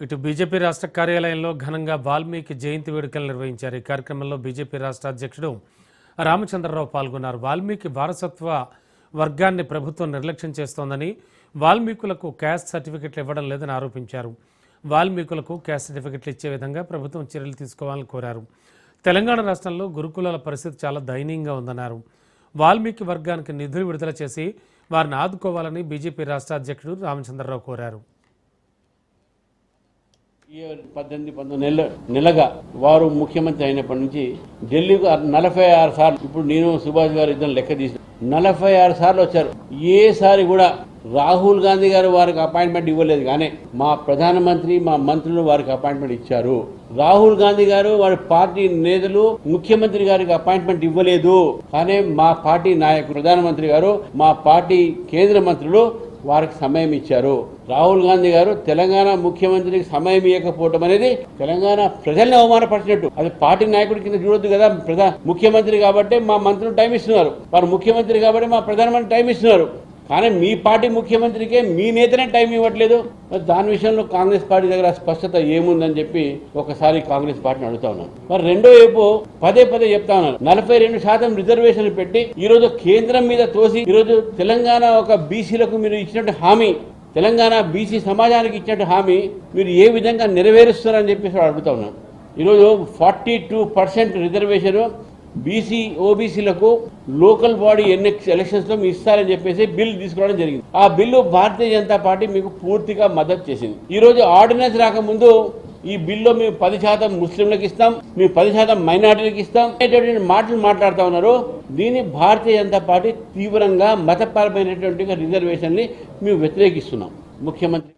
ఇటు బీజేపీ రాష్ట్ర కార్యాలయంలో ఘనంగా వాల్మీకి జయంతి వేడుకలు నిర్వహించారు. ఈ కార్యక్రమంలో బీజేపీ రాష్ట్ర అధ్యక్షుడు రామచంద్రరావు పాల్గొన్నారు. వాల్మీకి వారసత్వ వర్గాన్ని ప్రభుత్వం నిర్లక్ష్యం చేస్తోందని వాల్మీకులకు క్యాస్ట్ సర్టిఫికెట్లు ఇవ్వడం లేదని ఆరోపించారు. వాల్మీకులకు క్యాస్ట్ సర్టిఫికెట్లు ఇచ్చే విధంగా ప్రభుత్వం చర్యలు తీసుకోవాలని కోరారు. తెలంగాణ రాష్ట్రంలో గురుకులాల పరిస్థితి చాలా దయనీయంగా ఉందన్నారు. వాల్మీకి వర్గానికి నిధులు విడుదల చేసి వారిని ఆదుకోవాలని బీజేపీ రాష్ట్ర అధ్యక్షుడు రామచంద్రరావు కోరారు. ఈ పద్దెనిమిది పంతొమ్మిది నెల నెలగా వారు ముఖ్యమంత్రి అయినప్పటి నుంచి ఢిల్లీకి నలభై ఆరు సార్లు ఇప్పుడు నేను సుభాష్ గారు ఇద్దరు లెక్క తీసిన నలభై ఆరు సార్లు వచ్చారు. ఏసారి కూడా రాహుల్ గాంధీ గారు వారికి అపాయింట్మెంట్ ఇవ్వలేదు కానీ మా ప్రధానమంత్రి మా మంత్రులు వారికి అపాయింట్మెంట్ ఇచ్చారు. రాహుల్ గాంధీ గారు వారి పార్టీ నేతలు ముఖ్యమంత్రి గారికి అపాయింట్మెంట్ ఇవ్వలేదు. కానీ మా పార్టీ నాయకులు ప్రధానమంత్రి గారు మా పార్టీ కేంద్ర మంత్రులు వారికి సమయం ఇచ్చారు. రాహుల్ గాంధీ గారు తెలంగాణ ముఖ్యమంత్రికి సమయం ఇవ్వకపోవడం అనేది తెలంగాణ ప్రజల్ని అవమానపరిచినట్టు. అది పార్టీ నాయకుడి కింద చూడొద్దు కదా ప్రధా ముఖ్యమంత్రి కాబట్టి మా మంత్రులు టైం ఇస్తున్నారు. వారు ముఖ్యమంత్రి కాబట్టి మా ప్రధానమంత్రి టైం ఇస్తున్నారు. కానీ మీ పార్టీ ముఖ్యమంత్రికే మీ నేతనే టైం ఇవ్వట్లేదు. మరి దాని విషయంలో కాంగ్రెస్ పార్టీ దగ్గర స్పష్టత ఏముందని చెప్పి ఒకసారి కాంగ్రెస్ పార్టీని అడుగుతా ఉన్నాను. మరి రెండో వైపు పదే పదే చెప్తా ఉన్నాను. నలభై రెండు శాతం రిజర్వేషన్లు పెట్టి ఈరోజు కేంద్రం మీద తోసి ఈరోజు తెలంగాణ ఒక బీసీలకు మీరు ఇచ్చినట్టు హామీ తెలంగాణ బీసీ సమాజానికి ఇచ్చినట్టు హామీ మీరు ఏ విధంగా నెరవేరుస్తారని చెప్పేసి అడుగుతా ఉన్నాను. ఈరోజు forty two percent reservation BC ఓబీసీలకు local body ఎన్ని ఎలక్షన్స్లో మీ ఇస్తారని చెప్పేసి బిల్ తీసుకోవడం జరిగింది. ఆ బిల్లు భారతీయ జనతా పార్టీ మీకు పూర్తిగా మద్దతు చేసింది. ఈ రోజు ఆర్డినెన్స్ రాకముందు ఈ బిల్లో మేము పది శాతం ముస్లింలకు ఇస్తాం మేము పది శాతం మైనార్టీలకు ఇస్తాం అనేటటువంటి మాటలు మాట్లాడుతూ ఉన్నారు. దీన్ని భారతీయ జనతా పార్టీ తీవ్రంగా మతపరమైనటువంటి రిజర్వేషన్ని మేము వ్యతిరేకిస్తున్నాం. ముఖ్యమంత్రి